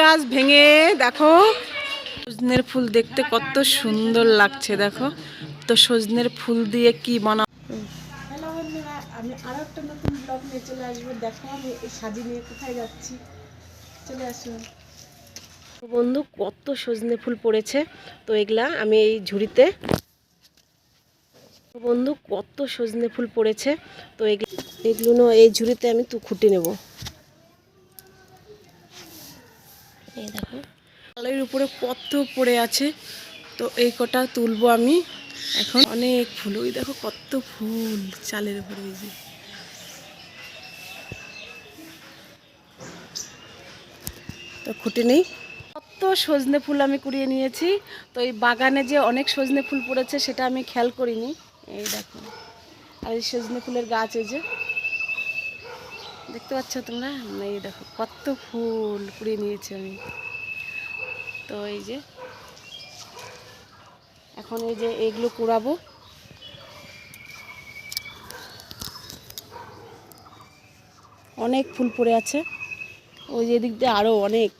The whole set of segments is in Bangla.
গাছ ভেঙে দেখো। সজনের ফুল দেখতে কত সুন্দর লাগছে দেখো। তো সজনের ফুল দিয়ে কি বানা হ্যালো বন্ধুরা আমি আরও একটা নতুন ব্লগ নিয়ে চলে আসব। দেখো আমি সাজি নিয়ে কোথায় যাচ্ছি। চলে আসুন বন্ধু কত সজনে ফুল পড়েছে। তো এগুলা আমি এই ঝুড়িতে বন্ধু কত সজনে ফুল পড়েছে। তো এগুলো এগুলো এই ঝুড়িতে আমি তু খুঁটে নেব। এই দেখো। আলের উপরে কত পড়ে আছে। তো এই কটা তুলবো আমি। এখন অনেক ফুল। ওই দেখো কত ফুল চালের উপরে এই যে। তো খুঁটে নেই। কত সজনে ফুল আমি কুড়িয়ে নিয়েছি। তো এই বাগানে যে অনেক সজনে ফুল পড়েছে, সেটা আমি খেয়াল করিনি। এই দেখো। আর এই সজনে ফুলের গাছ এই যে। দেখতে পাচ্ছ তোমরা? এই দেখো, কত ফুল কুড়িয়ে নিয়েছি আমি। তো এই যে, এখন এই যে এগুলো কুড়াবো অনেক ফুল পড়ে আছে। ওই যে দিক দিয়ে আরও অনেক।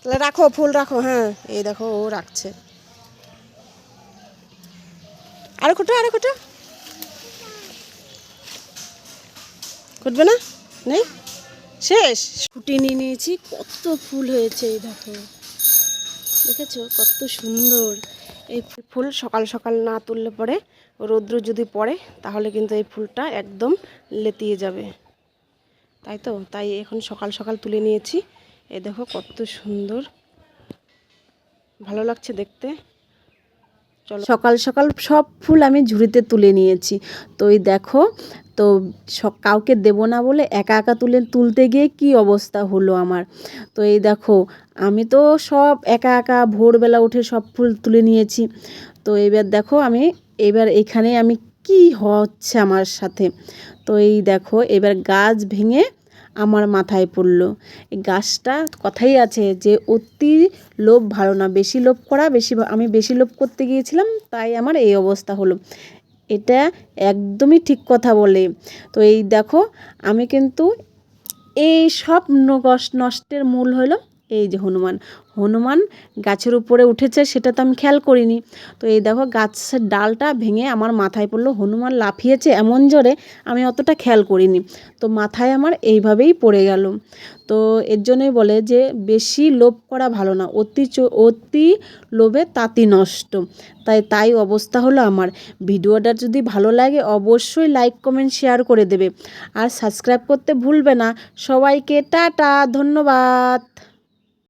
তাহলে রাখো, ফুল রাখো হ্যাঁ এই দেখো ও রাখছে। আরে কোটো আরে কোটো। খুঁটবে না? নেই? শেষ? ছুটি নিয়ে নিয়েছি, কত ফুল হয়েছে এই দেখো। দেখেছ? কত সুন্দর। এই ফুল সকাল সকাল না তুললে পরে, রৌদ্র যদি পড়ে, তাহলে কিন্তু এই ফুলটা একদম লেতিয়ে যাবে। তাই তো? তাই এখন সকাল সকাল তুলে নিয়েছি। এই দেখো কত সুন্দর। ভালো লাগছে দেখতে। সকাল সকাল সব ফুল আমি ঝুড়িতে তুলে নিয়েছি। তো এই দেখো, তো কাউকে দেব না বলে একা একা তুলে, তুলতে গিয়ে কি অবস্থা হলো আমার? তো এই দেখো, আমি তো সব একা একা ভোরবেলা উঠে সব ফুল তুলে নিয়েছি। তো এবার দেখো আমি, এবার এখানে আমি কি হচ্ছে আমার সাথে? তো এই দেখো, এবার গাছ ভেঙে আমার মাথায় পড়ল। এই গাছটা কথাই আছে যে, অতি লোভ ভালো না। বেশি লোভ করা, বেশি আমি বেশি লোভ করতে গিয়েছিলাম, তাই আমার এই অবস্থা হলো। এটা একদমই ঠিক কথা বলে। তো এই দেখো, আমি কিন্তু এই সব নষ্টের মূল হলো এই যে হনুমান হনুমান গাছের উপরে উঠেছে, সেটা তো আমি খেয়াল করিনি। তো এই দেখো, গাছের ডালটা ভেঙে আমার মাথায় পড়ল, হনুমান লাফিয়েছে এমন জোরে, আমি অতটা খেয়াল করিনি। তো মাথায় আমার এইভাবেই পড়ে গেল। তো এর জন্যই বলে যে, বেশি লোভ করা ভালো না, অতি অতি লোভে তাঁতি নষ্ট। তাই তাই অবস্থা হলো আমার। ভিডিওটা যদি ভালো লাগে, অবশ্যই লাইক, কমেন্ট, শেয়ার করে দেবে। আর সাবস্ক্রাইব করতে ভুলবে না। সবাইকে টাটা, ধন্যবাদ।